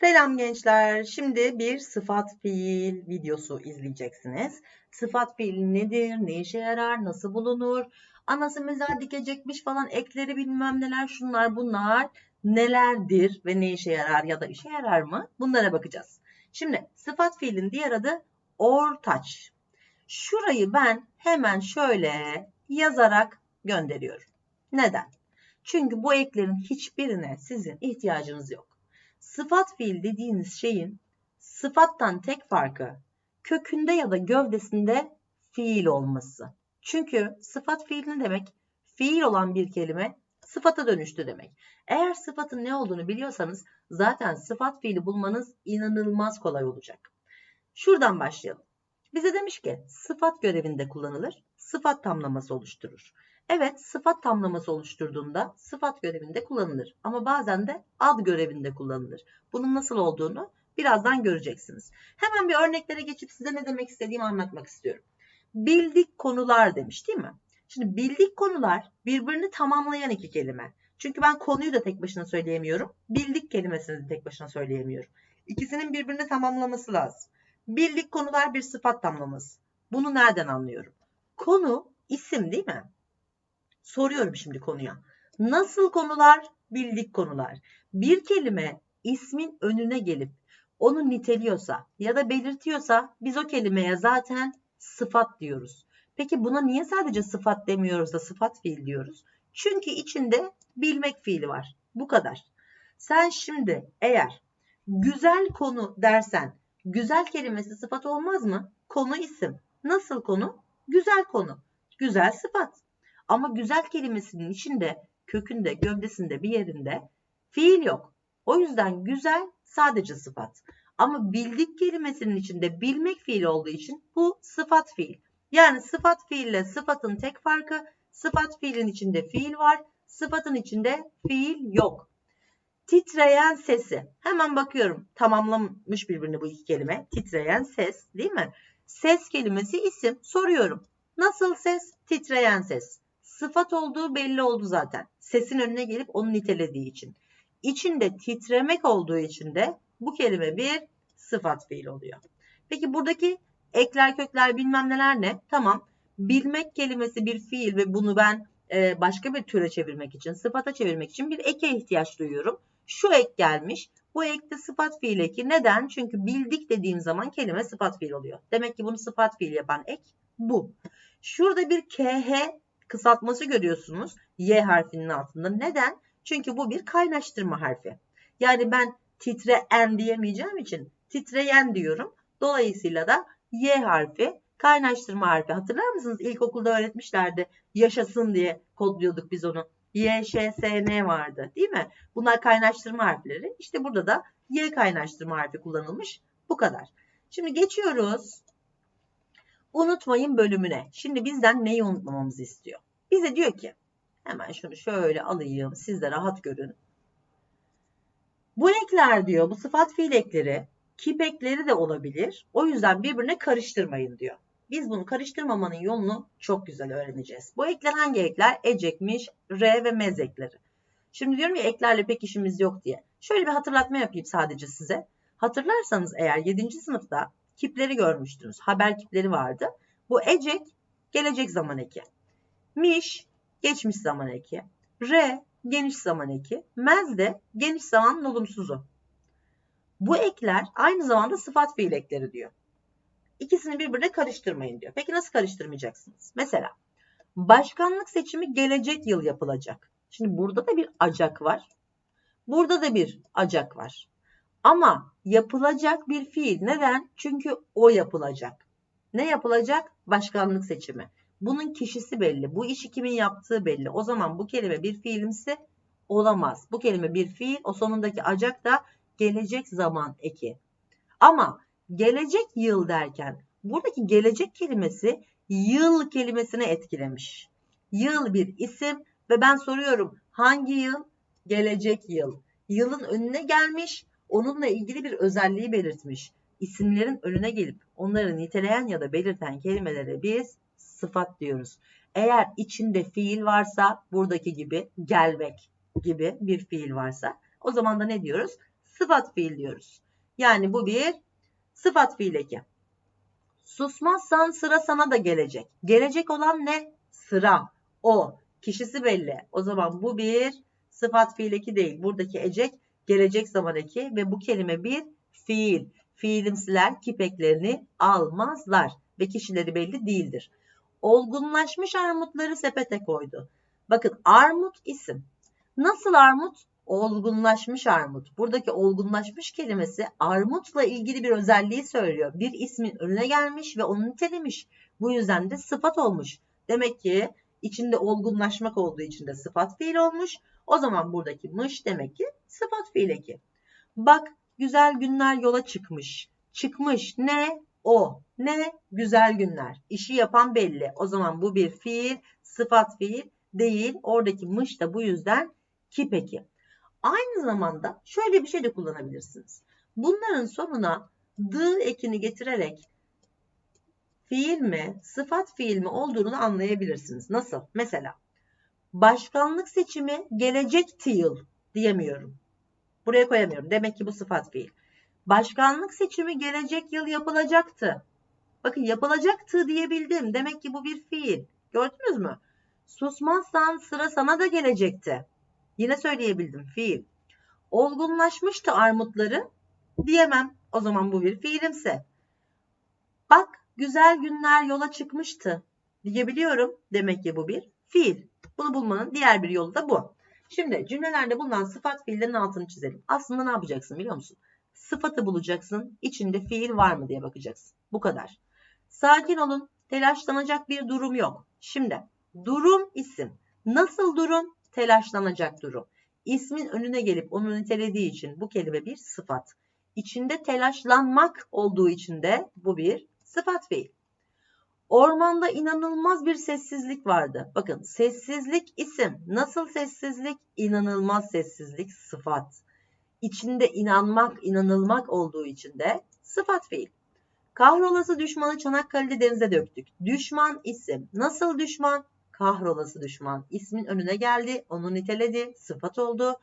Selam gençler. Şimdi bir sıfat fiil videosu izleyeceksiniz. Sıfat fiil nedir? Ne işe yarar? Nasıl bulunur? Anası mezar dikecekmiş falan ekleri bilmem neler şunlar bunlar nelerdir ve ne işe yarar ya da işe yarar mı? Bunlara bakacağız. Şimdi sıfat fiilin diğer adı ortaç. Şurayı ben hemen şöyle yazarak gönderiyorum. Neden? Çünkü bu eklerin hiçbirine sizin ihtiyacınız yok. Sıfat fiil dediğiniz şeyin sıfattan tek farkı kökünde ya da gövdesinde fiil olması. Çünkü sıfat fiil ne demek? Fiil olan bir kelime sıfata dönüştü demek. Eğer sıfatın ne olduğunu biliyorsanız zaten sıfat fiili bulmanız inanılmaz kolay olacak. Şuradan başlayalım. Bize demiş ki sıfat görevinde kullanılır, sıfat tamlaması oluşturur. Evet sıfat tamlaması oluşturduğunda sıfat görevinde kullanılır ama bazen de ad görevinde kullanılır. Bunun nasıl olduğunu birazdan göreceksiniz. Hemen bir örneklere geçip size ne demek istediğimi anlatmak istiyorum. Bildik konular demiş değil mi? Şimdi bildik konular birbirini tamamlayan iki kelime. Çünkü ben konuyu da tek başına söyleyemiyorum. Bildik kelimesini de tek başına söyleyemiyorum. İkisinin birbirini tamamlaması lazım. Bildik konular bir sıfat tamlaması. Bunu nereden anlıyorum? Konu isim değil mi? Soruyorum şimdi konuya. Nasıl konular? Bildik konular. Bir kelime ismin önüne gelip onu niteliyorsa ya da belirtiyorsa biz o kelimeye zaten sıfat diyoruz. Peki buna niye sadece sıfat demiyoruz da sıfat fiil diyoruz? Çünkü içinde bilmek fiili var. Bu kadar. Sen şimdi eğer güzel konu dersen güzel kelimesi sıfat olmaz mı? Konu isim. Nasıl konu? Güzel konu. Güzel sıfat. Ama güzel kelimesinin içinde, kökünde, gövdesinde bir yerinde fiil yok. O yüzden güzel sadece sıfat. Ama bildik kelimesinin içinde bilmek fiil olduğu için bu sıfat fiil. Yani sıfat fiille sıfatın tek farkı sıfat fiilin içinde fiil var, sıfatın içinde fiil yok. Titreyen sesi. Hemen bakıyorum tamamlamış birbirini bu iki kelime. Titreyen ses değil mi? Ses kelimesi isim. Soruyorum. Nasıl ses? Titreyen ses sıfat olduğu belli oldu zaten. Sesin önüne gelip onu nitelediği için. İçinde titremek olduğu için de bu kelime bir sıfat fiil oluyor. Peki buradaki ekler kökler bilmem neler ne? Tamam. Bilmek kelimesi bir fiil ve bunu ben e, başka bir türe çevirmek için, sıfata çevirmek için bir eke ihtiyaç duyuyorum. Şu ek gelmiş. Bu ekte sıfat fiil eki. Neden? Çünkü bildik dediğim zaman kelime sıfat fiil oluyor. Demek ki bunu sıfat fiil yapan ek bu. Şurada bir KH kısaltması görüyorsunuz Y harfinin altında. Neden? Çünkü bu bir kaynaştırma harfi. Yani ben titreyen diyemeyeceğim için titreyen diyorum. Dolayısıyla da Y harfi kaynaştırma harfi. Hatırlar mısınız? İlkokulda öğretmişlerdi. Yaşasın diye kodluyorduk biz onu. Y, Ş, S, N vardı değil mi? Bunlar kaynaştırma harfleri. İşte burada da Y kaynaştırma harfi kullanılmış. Bu kadar. Şimdi geçiyoruz Unutmayın bölümüne. Şimdi bizden neyi unutmamamızı istiyor? Bize diyor ki hemen şunu şöyle alayım siz de rahat görün. Bu ekler diyor bu sıfat fiil ekleri kip ekleri de olabilir. O yüzden birbirine karıştırmayın diyor. Biz bunu karıştırmamanın yolunu çok güzel öğreneceğiz. Bu ekler hangi ekler? Ecekmiş, R ve mez ekleri. Şimdi diyorum ya eklerle pek işimiz yok diye. Şöyle bir hatırlatma yapayım sadece size. Hatırlarsanız eğer 7. sınıfta kipleri görmüştünüz. Haber kipleri vardı. Bu ecek gelecek zaman eki. Miş geçmiş zaman eki. Re geniş zaman eki. Mez de geniş zaman olumsuzu. Bu ekler aynı zamanda sıfat fiil ekleri diyor. İkisini birbirine karıştırmayın diyor. Peki nasıl karıştırmayacaksınız? Mesela başkanlık seçimi gelecek yıl yapılacak. Şimdi burada da bir acak var. Burada da bir acak var. Ama yapılacak bir fiil. Neden? Çünkü o yapılacak. Ne yapılacak? Başkanlık seçimi. Bunun kişisi belli. Bu işi kimin yaptığı belli. O zaman bu kelime bir fiilimsi olamaz. Bu kelime bir fiil. O sonundaki acak da gelecek zaman eki. Ama gelecek yıl derken buradaki gelecek kelimesi yıl kelimesine etkilemiş. Yıl bir isim ve ben soruyorum hangi yıl? Gelecek yıl. Yılın önüne gelmiş onunla ilgili bir özelliği belirtmiş. İsimlerin önüne gelip onları niteleyen ya da belirten kelimelere biz sıfat diyoruz. Eğer içinde fiil varsa buradaki gibi gelmek gibi bir fiil varsa o zaman da ne diyoruz? sıfat fiil diyoruz. Yani bu bir sıfat fiil eki. Susmazsan sıra sana da gelecek. Gelecek olan ne? Sıra. O. Kişisi belli. O zaman bu bir sıfat fiil eki değil. Buradaki ecek gelecek zaman eki ve bu kelime bir fiil. Fiilimsiler kipeklerini almazlar ve kişileri belli değildir. Olgunlaşmış armutları sepete koydu. Bakın armut isim. Nasıl armut? Olgunlaşmış armut. Buradaki olgunlaşmış kelimesi armutla ilgili bir özelliği söylüyor. Bir ismin önüne gelmiş ve onu nitelemiş. Bu yüzden de sıfat olmuş. Demek ki içinde olgunlaşmak olduğu için de sıfat fiil olmuş. O zaman buradaki mış demek ki sıfat fiil eki. Bak güzel günler yola çıkmış. Çıkmış ne? O. Ne? Güzel günler. İşi yapan belli. O zaman bu bir fiil, sıfat fiil değil. Oradaki mış da bu yüzden ki peki. Aynı zamanda şöyle bir şey de kullanabilirsiniz. Bunların sonuna dı ekini getirerek fiil mi, sıfat fiil mi olduğunu anlayabilirsiniz. Nasıl? Mesela başkanlık seçimi gelecekti yıl diyemiyorum. Buraya koyamıyorum. Demek ki bu sıfat fiil. Başkanlık seçimi gelecek yıl yapılacaktı. Bakın yapılacaktı diyebildim. Demek ki bu bir fiil. Gördünüz mü? Susmazsan sıra sana da gelecekti. Yine söyleyebildim fiil. Olgunlaşmıştı armutları diyemem. O zaman bu bir fiilimse. Bak güzel günler yola çıkmıştı diyebiliyorum. Demek ki bu bir fiil. Bunu bulmanın diğer bir yolu da bu. Şimdi cümlelerde bulunan sıfat fiillerin altını çizelim. Aslında ne yapacaksın biliyor musun? Sıfatı bulacaksın. İçinde fiil var mı diye bakacaksın. Bu kadar. Sakin olun. Telaşlanacak bir durum yok. Şimdi durum isim. Nasıl durum? Telaşlanacak durum. İsmin önüne gelip onu nitelediği için bu kelime bir sıfat. İçinde telaşlanmak olduğu için de bu bir sıfat fiil. Ormanda inanılmaz bir sessizlik vardı. Bakın sessizlik isim. Nasıl sessizlik? İnanılmaz sessizlik sıfat. İçinde inanmak, inanılmak olduğu için de sıfat fiil. Kahrolası düşmanı Çanakkale'de denize döktük. Düşman isim. Nasıl düşman? Kahrolası düşman. İsmin önüne geldi, onu niteledi, sıfat oldu.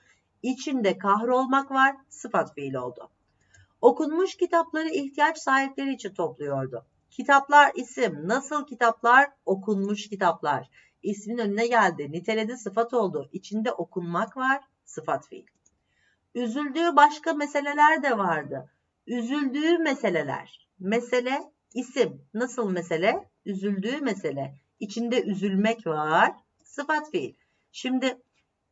İçinde kahrolmak var, sıfat fiil oldu. Okunmuş kitapları ihtiyaç sahipleri için topluyordu. Kitaplar isim. Nasıl kitaplar? Okunmuş kitaplar. İsmin önüne geldi. Niteledi sıfat oldu. İçinde okunmak var. Sıfat fiil. Üzüldüğü başka meseleler de vardı. Üzüldüğü meseleler. Mesele isim. Nasıl mesele? Üzüldüğü mesele. İçinde üzülmek var. Sıfat fiil. Şimdi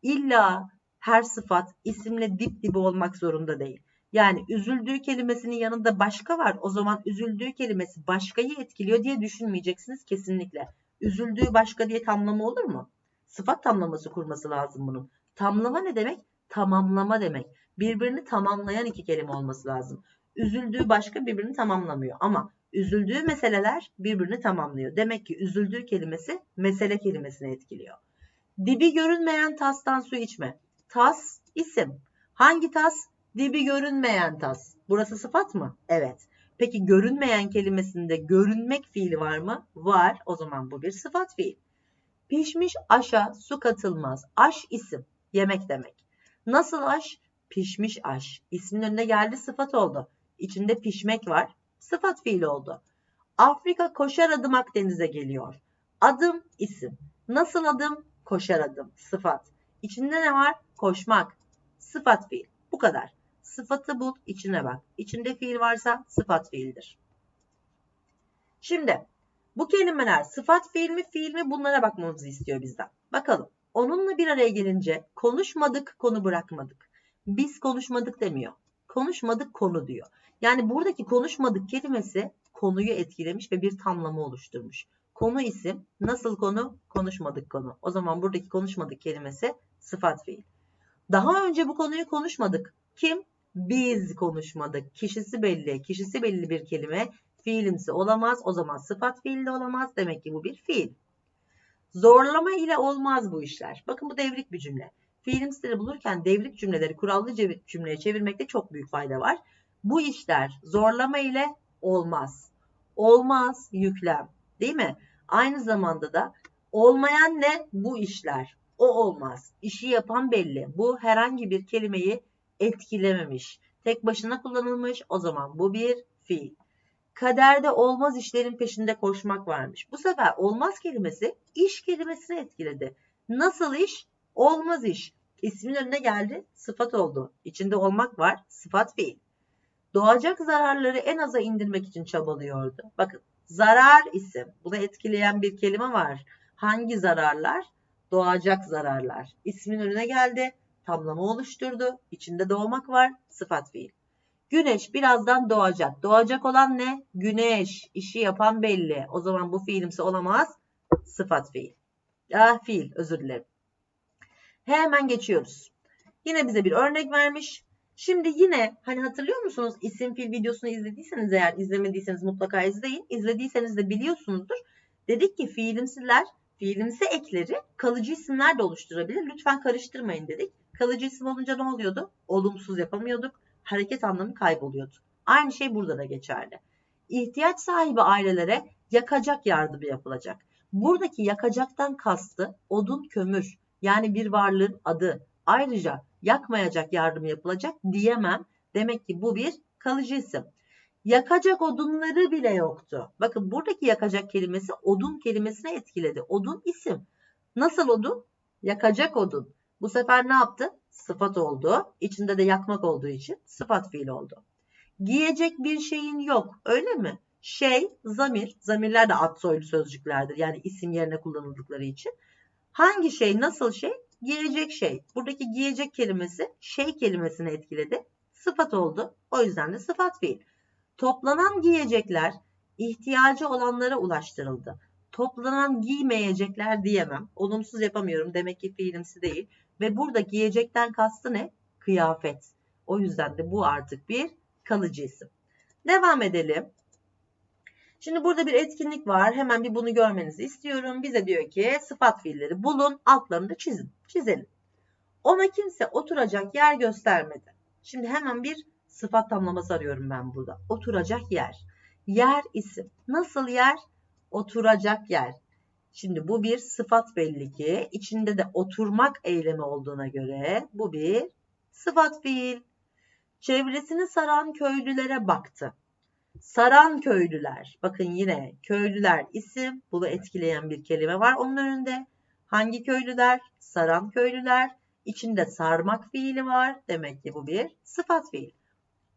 illa her sıfat isimle dip dibi olmak zorunda değil. Yani üzüldüğü kelimesinin yanında başka var. O zaman üzüldüğü kelimesi başkayı etkiliyor diye düşünmeyeceksiniz kesinlikle. Üzüldüğü başka diye tamlama olur mu? Sıfat tamlaması kurması lazım bunun. Tamlama ne demek? Tamamlama demek. Birbirini tamamlayan iki kelime olması lazım. Üzüldüğü başka birbirini tamamlamıyor ama üzüldüğü meseleler birbirini tamamlıyor. Demek ki üzüldüğü kelimesi mesele kelimesini etkiliyor. Dibi görünmeyen tastan su içme. Tas isim. Hangi tas? Dibi görünmeyen tas. Burası sıfat mı? Evet. Peki görünmeyen kelimesinde görünmek fiili var mı? Var. O zaman bu bir sıfat fiil. Pişmiş aşa su katılmaz. Aş isim. Yemek demek. Nasıl aş? Pişmiş aş. İsmin önüne geldi sıfat oldu. İçinde pişmek var. Sıfat fiili oldu. Afrika koşar adım Akdeniz'e geliyor. Adım isim. Nasıl adım? Koşar adım. Sıfat. İçinde ne var? Koşmak. Sıfat fiil. Bu kadar. Sıfatı bul, içine bak. İçinde fiil varsa sıfat fiildir. Şimdi bu kelimeler sıfat fiil mi fiil mi bunlara bakmamızı istiyor bizden. Bakalım. Onunla bir araya gelince konuşmadık, konu bırakmadık. Biz konuşmadık demiyor. Konuşmadık konu diyor. Yani buradaki konuşmadık kelimesi konuyu etkilemiş ve bir tamlama oluşturmuş. Konu isim, nasıl konu? Konuşmadık konu. O zaman buradaki konuşmadık kelimesi sıfat fiil. Daha önce bu konuyu konuşmadık. Kim? Biz konuşmadık. Kişisi belli. Kişisi belli bir kelime. Fiilimsi olamaz. O zaman sıfat fiil olamaz. Demek ki bu bir fiil. Zorlama ile olmaz bu işler. Bakın bu devrik bir cümle. Fiilimsileri bulurken devrik cümleleri kurallı cümleye çevirmekte çok büyük fayda var. Bu işler zorlama ile olmaz. Olmaz yüklem. Değil mi? Aynı zamanda da olmayan ne? Bu işler. O olmaz. İşi yapan belli. Bu herhangi bir kelimeyi etkilememiş. Tek başına kullanılmış. O zaman bu bir fiil. Kaderde olmaz işlerin peşinde koşmak varmış. Bu sefer olmaz kelimesi iş kelimesini etkiledi. Nasıl iş? Olmaz iş. İsmin önüne geldi, sıfat oldu. İçinde olmak var, sıfat fiil. Doğacak zararları en aza indirmek için çabalıyordu. Bakın zarar isim. Bunu etkileyen bir kelime var. Hangi zararlar? Doğacak zararlar. İsmin önüne geldi, tamlama oluşturdu. İçinde doğmak var, sıfat fiil. Güneş birazdan doğacak. Doğacak olan ne? Güneş. İşi yapan belli. O zaman bu fiilimsi olamaz. Sıfat fiil. Ah fiil özür dilerim. Hemen geçiyoruz. Yine bize bir örnek vermiş. Şimdi yine hani hatırlıyor musunuz isim fil videosunu izlediyseniz eğer izlemediyseniz mutlaka izleyin. İzlediyseniz de biliyorsunuzdur. Dedik ki fiilimsiler, fiilimsi ekleri kalıcı isimler de oluşturabilir. Lütfen karıştırmayın dedik. Kalıcı isim olunca ne oluyordu? Olumsuz yapamıyorduk. Hareket anlamı kayboluyordu. Aynı şey burada da geçerli. İhtiyaç sahibi ailelere yakacak yardımı yapılacak. Buradaki yakacaktan kastı odun kömür yani bir varlığın adı. Ayrıca yakmayacak yardım yapılacak diyemem. Demek ki bu bir kalıcı isim. Yakacak odunları bile yoktu. Bakın buradaki yakacak kelimesi odun kelimesine etkiledi. Odun isim. Nasıl odun? Yakacak odun. Bu sefer ne yaptı? Sıfat oldu. İçinde de yakmak olduğu için sıfat fiil oldu. Giyecek bir şeyin yok. Öyle mi? Şey, zamir. Zamirler de ad soylu sözcüklerdir. Yani isim yerine kullanıldıkları için. Hangi şey, nasıl şey? Giyecek şey. Buradaki giyecek kelimesi şey kelimesini etkiledi. Sıfat oldu. O yüzden de sıfat fiil. Toplanan giyecekler ihtiyacı olanlara ulaştırıldı. Toplanan giymeyecekler diyemem. Olumsuz yapamıyorum. Demek ki fiilimsi değil. Ve burada giyecekten kastı ne? Kıyafet. O yüzden de bu artık bir kalıcı isim. Devam edelim. Şimdi burada bir etkinlik var. Hemen bir bunu görmenizi istiyorum. Bize diyor ki sıfat fiilleri bulun, altlarını da çizin. Çizelim. Ona kimse oturacak yer göstermedi. Şimdi hemen bir sıfat tamlaması arıyorum ben burada. Oturacak yer. Yer isim. Nasıl yer? Oturacak yer. Şimdi bu bir sıfat belli ki içinde de oturmak eylemi olduğuna göre bu bir sıfat fiil. Çevresini saran köylülere baktı. Saran köylüler. Bakın yine köylüler isim. Bunu etkileyen bir kelime var onun önünde. Hangi köylüler? Saran köylüler. İçinde sarmak fiili var. Demek ki bu bir sıfat fiil.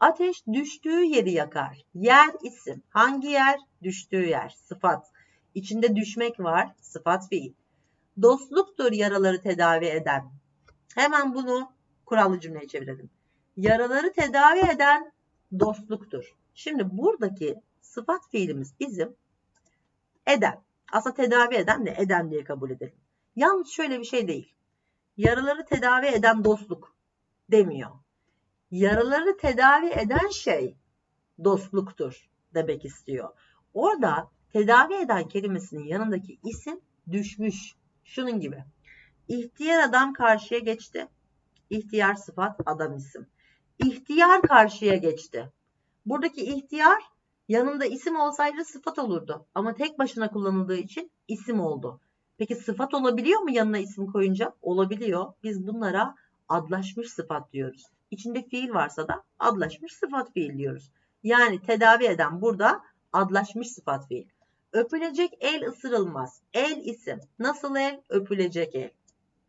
Ateş düştüğü yeri yakar. Yer isim. Hangi yer? Düştüğü yer. Sıfat. İçinde düşmek var. Sıfat fiil. Dostluktur yaraları tedavi eden. Hemen bunu kurallı cümleye çevirelim. Yaraları tedavi eden dostluktur. Şimdi buradaki sıfat fiilimiz bizim eden. Aslında tedavi eden de eden diye kabul edelim. Yalnız şöyle bir şey değil. Yaraları tedavi eden dostluk demiyor. Yaraları tedavi eden şey dostluktur demek istiyor. Orada tedavi eden kelimesinin yanındaki isim düşmüş. Şunun gibi. İhtiyar adam karşıya geçti. İhtiyar sıfat adam isim. İhtiyar karşıya geçti. Buradaki ihtiyar yanında isim olsaydı sıfat olurdu. Ama tek başına kullanıldığı için isim oldu. Peki sıfat olabiliyor mu yanına isim koyunca? Olabiliyor. Biz bunlara adlaşmış sıfat diyoruz. İçinde fiil varsa da adlaşmış sıfat fiil diyoruz. Yani tedavi eden burada adlaşmış sıfat fiil. Öpülecek el ısırılmaz. El isim. Nasıl el? Öpülecek el.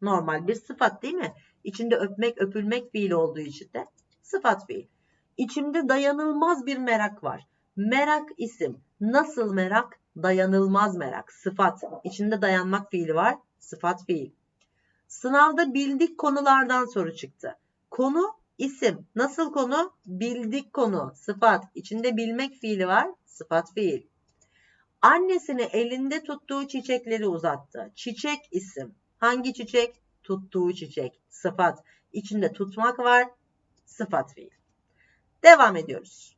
Normal bir sıfat değil mi? İçinde öpmek, öpülmek fiil olduğu için de sıfat fiil. İçimde dayanılmaz bir merak var. Merak isim. Nasıl merak? Dayanılmaz merak. Sıfat. İçinde dayanmak fiili var. Sıfat fiil. Sınavda bildik konulardan soru çıktı. Konu isim. Nasıl konu? Bildik konu. Sıfat. İçinde bilmek fiili var. Sıfat fiil. Annesine elinde tuttuğu çiçekleri uzattı. Çiçek isim. Hangi çiçek? Tuttuğu çiçek. Sıfat. İçinde tutmak var. Sıfat fiil. Devam ediyoruz.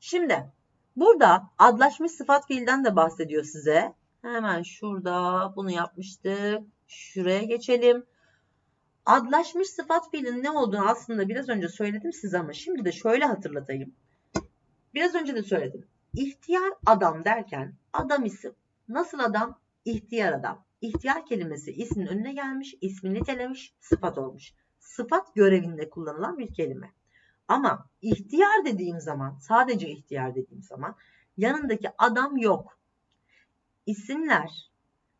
Şimdi burada adlaşmış sıfat fiilden de bahsediyor size. Hemen şurada bunu yapmıştık. Şuraya geçelim. Adlaşmış sıfat fiilin ne olduğunu aslında biraz önce söyledim size ama şimdi de şöyle hatırlatayım. Biraz önce de söyledim. İhtiyar adam derken adam isim. Nasıl adam? İhtiyar adam. İhtiyar kelimesi ismin önüne gelmiş, ismini nitelemiş, sıfat olmuş. Sıfat görevinde kullanılan bir kelime. Ama ihtiyar dediğim zaman, sadece ihtiyar dediğim zaman yanındaki adam yok. İsimler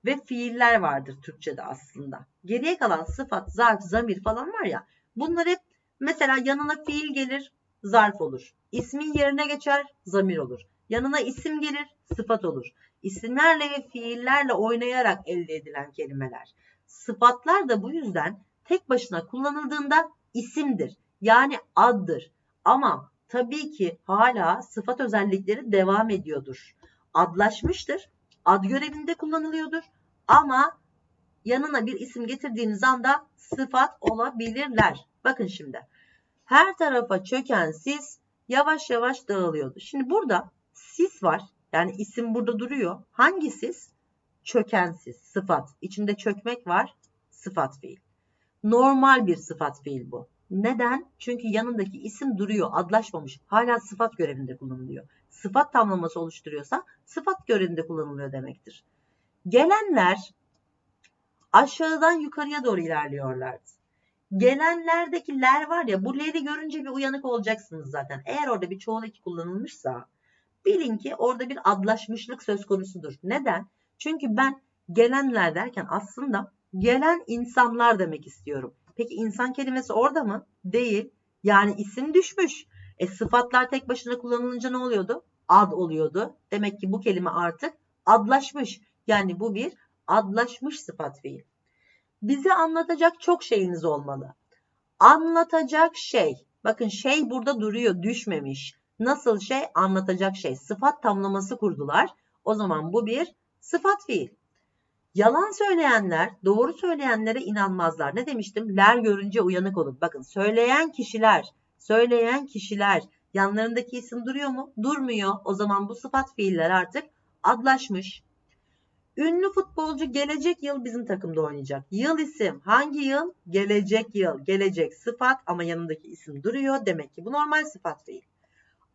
ve fiiller vardır Türkçe'de aslında. Geriye kalan sıfat, zarf, zamir falan var ya bunlar hep mesela yanına fiil gelir, zarf olur. İsmin yerine geçer, zamir olur. Yanına isim gelir, sıfat olur. İsimlerle ve fiillerle oynayarak elde edilen kelimeler. Sıfatlar da bu yüzden tek başına kullanıldığında isimdir. Yani addır. Ama tabii ki hala sıfat özellikleri devam ediyordur. Adlaşmıştır. Ad görevinde kullanılıyordur. Ama yanına bir isim getirdiğiniz anda sıfat olabilirler. Bakın şimdi. Her tarafa çöken sis yavaş yavaş dağılıyordu. Şimdi burada sis var. Yani isim burada duruyor. Hangi sis? Çöken sis, sıfat. İçinde çökmek var, sıfat fiil. Normal bir sıfat fiil bu. Neden? Çünkü yanındaki isim duruyor, adlaşmamış. Hala sıfat görevinde kullanılıyor. Sıfat tamlaması oluşturuyorsa sıfat görevinde kullanılıyor demektir. Gelenler aşağıdan yukarıya doğru ilerliyorlardı. Gelenlerdeki ler var ya bu leri görünce bir uyanık olacaksınız zaten. Eğer orada bir çoğul eki kullanılmışsa bilin ki orada bir adlaşmışlık söz konusudur. Neden? Çünkü ben gelenler derken aslında gelen insanlar demek istiyorum. Peki insan kelimesi orada mı? Değil. Yani isim düşmüş. E sıfatlar tek başına kullanılınca ne oluyordu? Ad oluyordu. Demek ki bu kelime artık adlaşmış. Yani bu bir adlaşmış sıfat fiil. Bize anlatacak çok şeyiniz olmalı. Anlatacak şey. Bakın şey burada duruyor, düşmemiş. Nasıl şey? Anlatacak şey. Sıfat tamlaması kurdular. O zaman bu bir sıfat fiil. Yalan söyleyenler doğru söyleyenlere inanmazlar. Ne demiştim? Ler görünce uyanık olun. Bakın söyleyen kişiler, söyleyen kişiler yanlarındaki isim duruyor mu? Durmuyor. O zaman bu sıfat fiiller artık adlaşmış. Ünlü futbolcu gelecek yıl bizim takımda oynayacak. Yıl isim. Hangi yıl? Gelecek yıl. Gelecek sıfat ama yanındaki isim duruyor. Demek ki bu normal sıfat değil.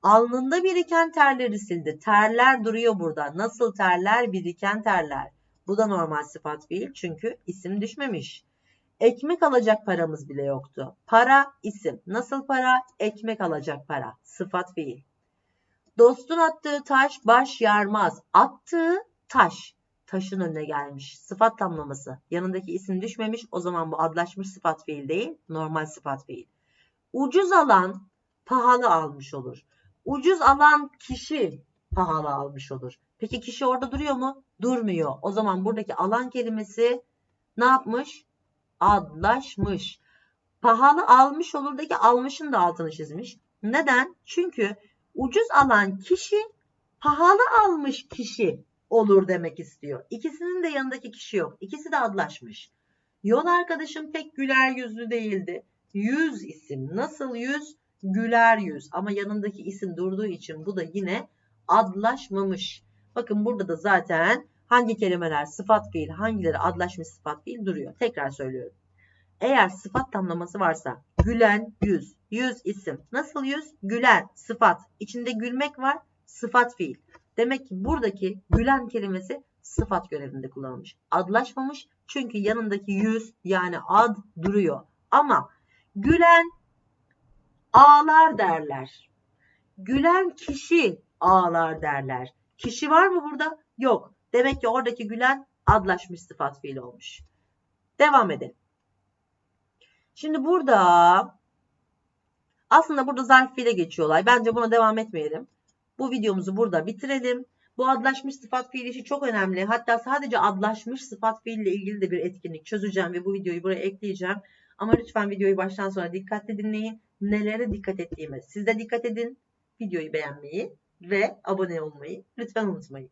Alnında biriken terleri sildi. Terler duruyor burada. Nasıl terler? Biriken terler. Bu da normal sıfat değil çünkü isim düşmemiş. Ekmek alacak paramız bile yoktu. Para isim. Nasıl para? Ekmek alacak para. Sıfat fiil. Dostun attığı taş baş yarmaz. Attığı taş. Taşın önüne gelmiş. Sıfat tamlaması. Yanındaki isim düşmemiş. O zaman bu adlaşmış sıfat fiil değil. Normal sıfat fiil. Ucuz alan pahalı almış olur. Ucuz alan kişi pahalı almış olur. Peki kişi orada duruyor mu? Durmuyor. O zaman buradaki alan kelimesi ne yapmış? Adlaşmış. Pahalı almış olurdaki almışın da altını çizmiş. Neden? Çünkü ucuz alan kişi pahalı almış kişi olur demek istiyor. İkisinin de yanındaki kişi yok. İkisi de adlaşmış. Yol arkadaşım pek güler yüzlü değildi. Yüz isim. Nasıl yüz? Güler yüz. Ama yanındaki isim durduğu için bu da yine adlaşmamış. Bakın burada da zaten hangi kelimeler sıfat fiil, hangileri adlaşmış sıfat fiil duruyor. Tekrar söylüyorum. Eğer sıfat tamlaması varsa gülen yüz, yüz isim. Nasıl yüz? Gülen sıfat. İçinde gülmek var sıfat fiil. Demek ki buradaki gülen kelimesi sıfat görevinde kullanılmış. Adlaşmamış çünkü yanındaki yüz yani ad duruyor. Ama gülen ağlar derler. Gülen kişi ağlar derler. Kişi var mı burada? Yok. Demek ki oradaki gülen adlaşmış sıfat fiil olmuş. Devam edelim. Şimdi burada aslında burada zarf fiile geçiyorlar. Bence buna devam etmeyelim. Bu videomuzu burada bitirelim. Bu adlaşmış sıfat fiil işi çok önemli. Hatta sadece adlaşmış sıfat fiil ile ilgili de bir etkinlik çözeceğim ve bu videoyu buraya ekleyeceğim. Ama lütfen videoyu baştan sona dikkatli dinleyin. Nelere dikkat ettiğime siz de dikkat edin. Videoyu beğenmeyi ve abone olmayı lütfen unutmayın.